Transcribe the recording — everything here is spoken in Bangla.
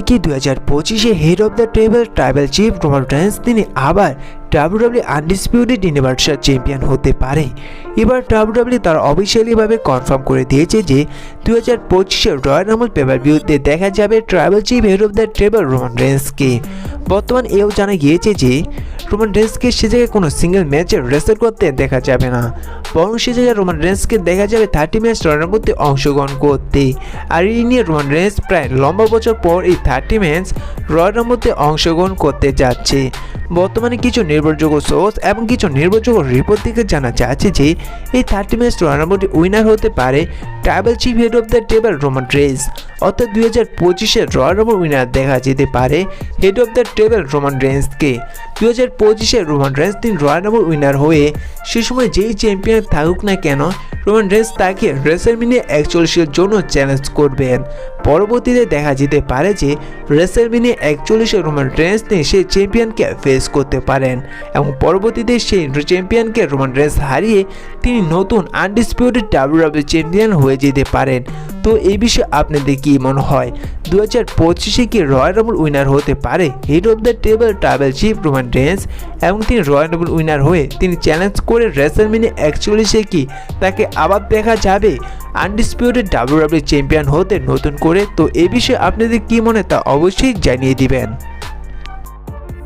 কি দু হাজার পঁচিশে head of the table tribal chief Roman Reigns তিনি আবার ডাব্লিউডাব্লিউ আনডিসপিউটেড ইউনিভার্সাল চ্যাম্পিয়ন হতে পারে এবার ডাব্লিউডাব্লিউ তার অফিসিয়ালিভাবে কনফার্ম করে দিয়েছে যে দু হাজার পঁচিশে রয়্যাল রামল পেপার ভিউতে দেখা যাবে tribal chief head of the table Roman রেন্সকে বর্তমান এও জানা গিয়েছে যে রোমান রেন্সকে সে জায়গায় কোনো সিঙ্গেল ম্যাচে রেসেল করতে দেখা যাবে না। বরং সে জায়গায় রোমান রেন্সকে দেখা যাবে থার্টি ম্যাচ রাম্বলতে অংশগ্রহণ করতে। আর এই নিয়ে রোমান রেন্স প্রায় লম্বা বছর পর এই থার্টি ম্যাচ রয়্যাল রাম্বলতে অংশগ্রহণ করতে যাচ্ছে। বর্তমানে কিছু নির্ভরযোগ্য সোর্স এবং কিছু নির্ভরযোগ্য রিপোর্ট থেকে জানা যাচ্ছে যে, এই থার্টি ম্যাচ রাম্বলটি উইনার হতে পারে tribal chief head of the table Roman Reigns অর্থাৎ দুই হাজার পঁচিশের রয়্যাল রাম্বল উইনার দেখা যেতে পারে head of the table Roman রেন্সকে। হাজার পঁচিশে রোমান রেন্স তিনি রয়্যাল রাম্বল উইনার হয়ে সে সময় যেই চ্যাম্পিয়ন থাকুক না কেন, রোমান রেন্স তাকে রেসের মিনে একচল্লিশের জন্য চ্যালেঞ্জ করবেন পরবর্তীতে দেখা যেতে পারে যে রেসের মিনে একচল্লিশে রোমান রেন্স তিনি সেই চ্যাম্পিয়নকে ফেস করতে পারেন এবং পরবর্তীতে সেই চ্যাম্পিয়নকে রোমান রেন্স হারিয়ে তিনি নতুন আনডিসপিউটেড ডাব্লিউডাব্লিউ চ্যাম্পিয়ন হয়ে যেতে পারেন। তো এই বিষয়ে আপনাদের কী মনে হয়? দু হাজার পঁচিশে কি রয়্যাল রাবল উইনার হতে পারে? Head of the table tribal chief Roman Reigns এবং তিনি রয়্যাল রাবল উইনার হয়ে তিনি চ্যালেঞ্জ করে রেসেলমিনে একচল্লিশে কি তাকে আবার দেখা যাবে? আনডিসপিউটেড ডাব্লিউডাব্লিউ চ্যাম্পিয়ন হতে নতুন করে। তো এ বিষয়ে আপনাদের কি মনে তা অবশ্যই জানিয়ে দিবেন।